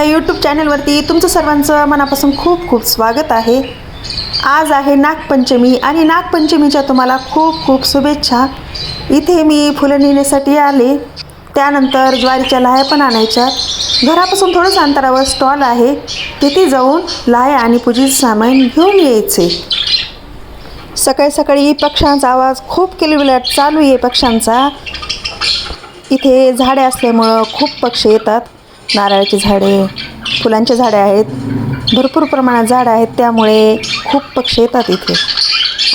ह्या यूट्यूब चॅनलवरती तुमचं सर्वांचं मनापासून खूप खूप स्वागत आहे. आज आहे नागपंचमी आणि नागपंचमीच्या तुम्हाला खूप खूप शुभेच्छा. इथे मी फुलं नेण्यासाठी आले. त्यानंतर ज्वारीच्या लाह्या पण आणायच्या. घरापासून थोडंच अंतरावर स्टॉल आहे. तिथे जाऊन लाह्या आणि पूजेचं सामान घेऊन यायचे. सकाळी सकाळी पक्ष्यांचा आवाज खूप किलबिलाट चालू आहे पक्ष्यांचा. इथे झाडे असल्यामुळं खूप पक्षी येतात. नारळाची झाडे फुलांचे झाडे आहेत. भरपूर प्रमाणात झाडं आहेत त्यामुळे खूप पक्षी येतात इथे.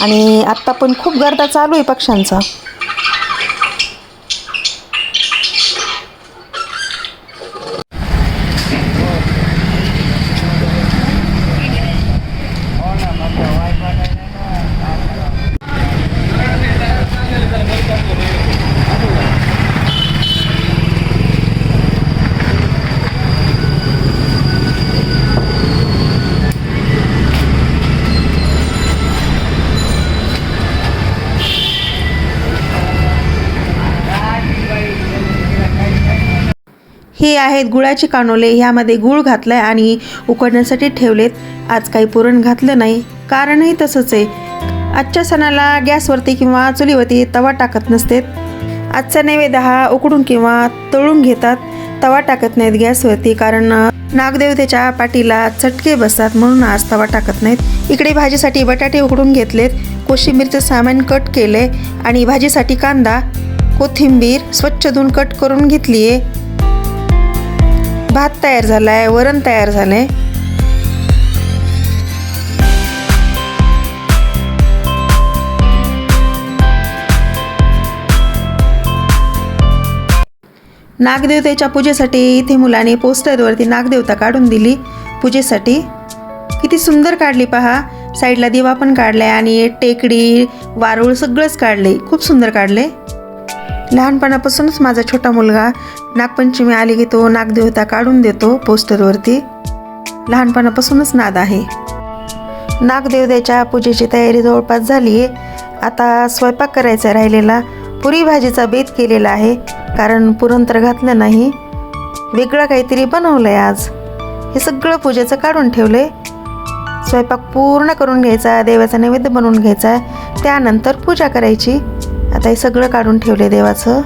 आणि आत्ता पण खूप गर्दा चालू आहे पक्ष्यांचा. हे आहेत गुळाचे कानोले. ह्यामध्ये गुळ घातलाय आणि उकडण्यासाठी ठेवलेत. आज काही पुरण घातलं नाही. कारणही तसंच आहे. आजच्या सणाला गॅसवरती किंवा चुलीवरती तवा टाकत नसतेत. आजचा नैवेद्य हा उकडून किंवा तळून घेतात. तवा टाकत नाहीत गॅसवरती कारण नागदेवतेच्या पाठीला चटके बसतात. म्हणून आज तवा टाकत नाहीत. इकडे भाजीसाठी बटाटे उकडून घेतलेत. कोशिंबीरचं सामान कट केले आणि भाजीसाठी कांदा कोथिंबीर स्वच्छ धुवून कट करून घेतली आहे भात तयार झाला आहे वरण तयार झालंय. नागदेवतेच्या पूजेसाठी इथे मुलाने पोस्टरवरती नागदेवता काढून दिली. पूजेसाठी किती सुंदर काढली पहा. साईडला दिवा पण काढलाय आणि टेकडी वारूळ सगळंच काढले खूप सुंदर काढले लहानपणापासूनच माझा छोटा मुलगा नागपंचमी आली की तो नागदेवता काढून देतो पोस्टरवरती. लहानपणापासूनच नाद आहे. नागदेवतेच्या पूजेची तयारी जवळपास झाली आहे. आता स्वयंपाक करायचा राहिलेला पुरी भाजीचा बेत केलेला आहे कारण पुरण तर घातलं नाही. वेगळं काहीतरी बनवलं आहे आज. हे सगळं पूजेचं काढून ठेवलं आहे स्वयंपाक पूर्ण करून घ्यायचा देवाचा नैवेद्य बनवून घ्यायचा त्यानंतर पूजा करायची. आता हे सगळं काढून ठेवले देवाचं.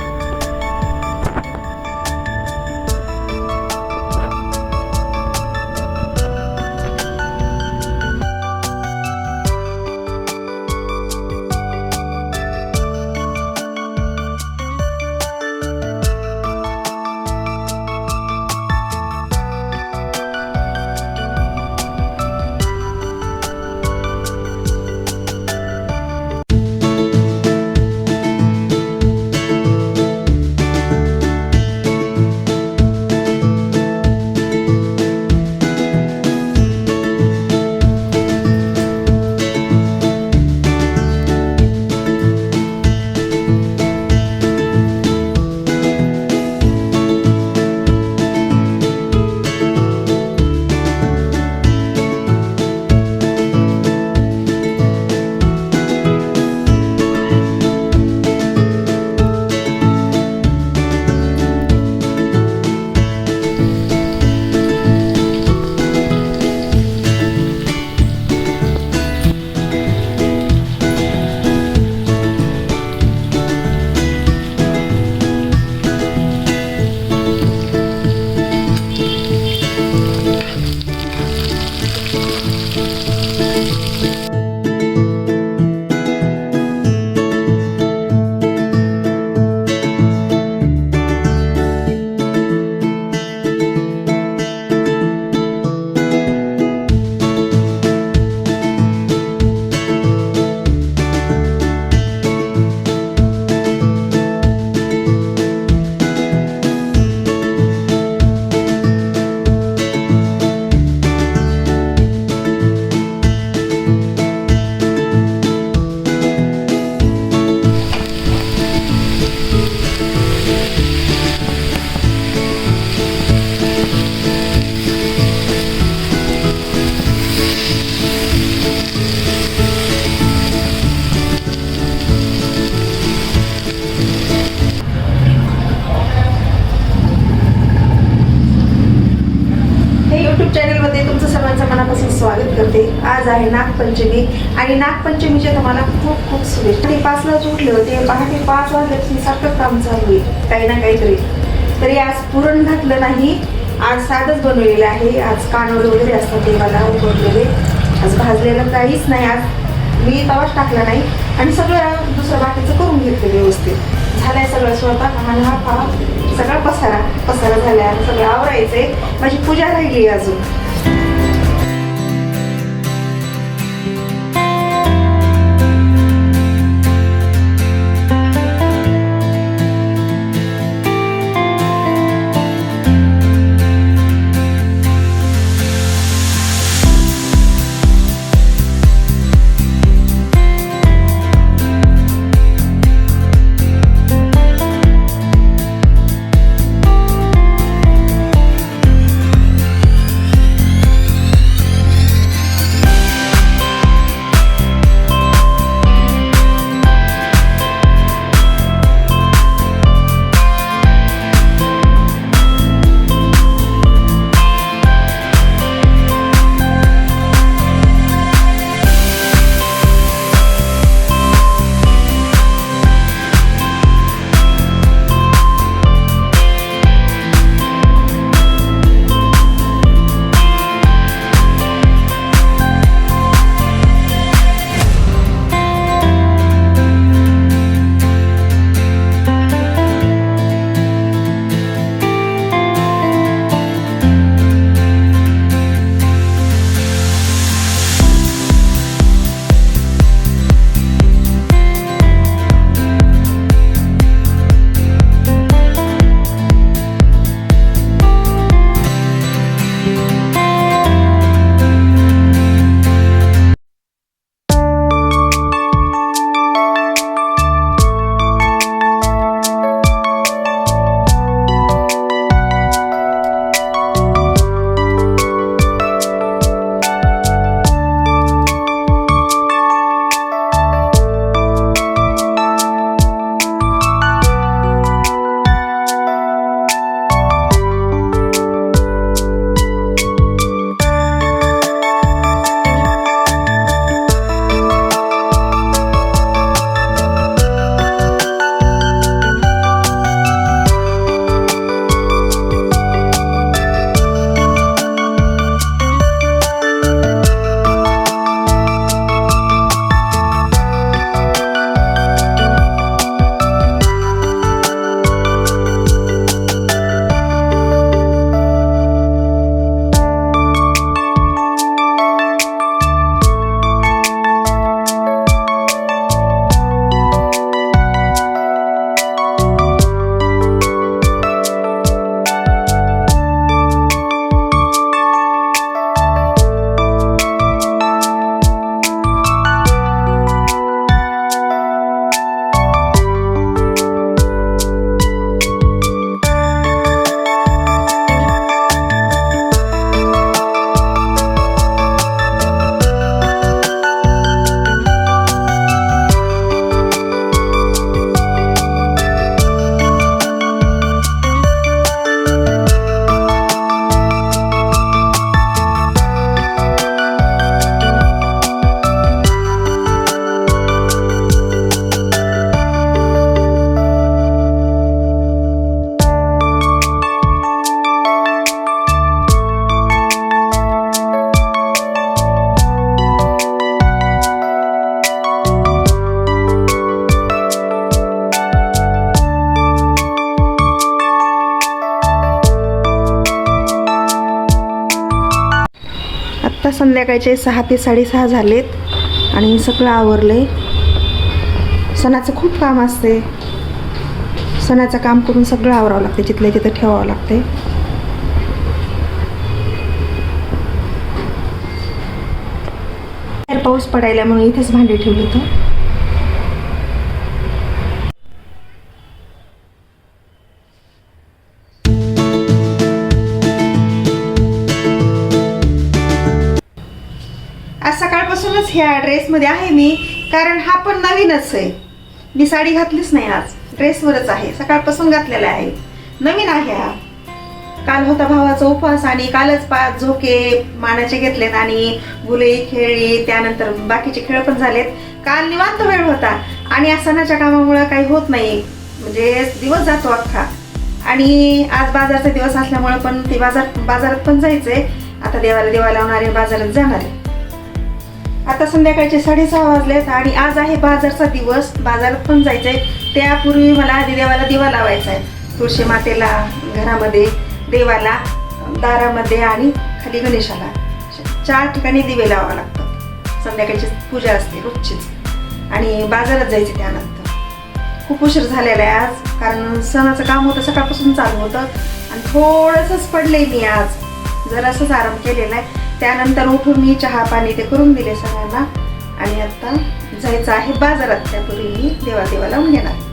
आज आहे नागपंचमी आणि नागपंचमीच्या तुम्हाला खूप खूप शुभेच्छा. पाचलाच उठले होते पहाटे पाच वाजल्यापासून सारखं काम चालू आहे काही ना काहीतरी. तरी आज पुरण घातलं नाही आज साधंच बनवलेलं आहे. आज कानवड वगैरे असतात ते मला उघडलेले आज भाजलेलं काहीच नाही. आज मी तवाच टाकला नाही. आणि सगळं दुसरं बाकीचं करून घेतलं व्यवस्थित. झालाय सगळं स्वयंपाक आणि हा पहा. सगळा पसारा पसारा झाला सगळं सगळं आहे माझी पूजा राहिली अजून. संध्याकाळचे सहा ते साडेसहा झालेत आणि सगळं आवरलंय. सणाचं खूप काम असते सणाचं काम करून सगळं आवरावं लागते जिथल्या तिथं ठेवावं लागते पाऊस पडायला म्हणून इथेच भांडी ठेवली होतं. ह्या ड्रेसमध्ये आहे मी कारण हा पण नवीनच आहे. मी साडी घातलीच नाही आज. ड्रेसवरच आहे. सकाळपासून घातलेला आहे. नवीन आहे हा. काल होता भावाचा उपवास आणि कालच पाच झोके मानाचे घेतलेत आणि गुले खेळली त्यानंतर बाकीचे खेळ पण झालेत. काल निवांत वेळ होता आणि या सणाच्या कामामुळे काही होत नाही. म्हणजे दिवस जातो अख्खा. आणि आज बाजारचा दिवस असल्यामुळे पण ते बाजार बाजारात पण जायचंय. आता देवाला देवा लावणारे बाजारात जाणार आहे. आता संध्याकाळचे साडेसहा वाजलेत आणि आज आहे बाजारचा दिवस. बाजारात पण जायचंय. त्यापूर्वी मला आधी देवाला दिवा लावायचा आहे तुळशी मातेला घरामध्ये देवाला दारामध्ये आणि खाली गणेशाला. चार ठिकाणी दिवे लावावं लागतात. संध्याकाळची पूजा असते रोजचीच. आणि बाजारात जायचे त्यानंतर. खूप उशीर झालेला आहे आज कारण सणाचं काम होतं सकाळपासून चालू होतं. आणि थोडंसंच पडले मी आज. जरासंच आराम केलेला आहे. त्यानंतर उठून मी चहा पाणी ते करून दिले सगळ्यांना. आणि आत्ता जायचं आहे बाजारात. त्यापूर्वी मी देवादेवाला देवा घेणार.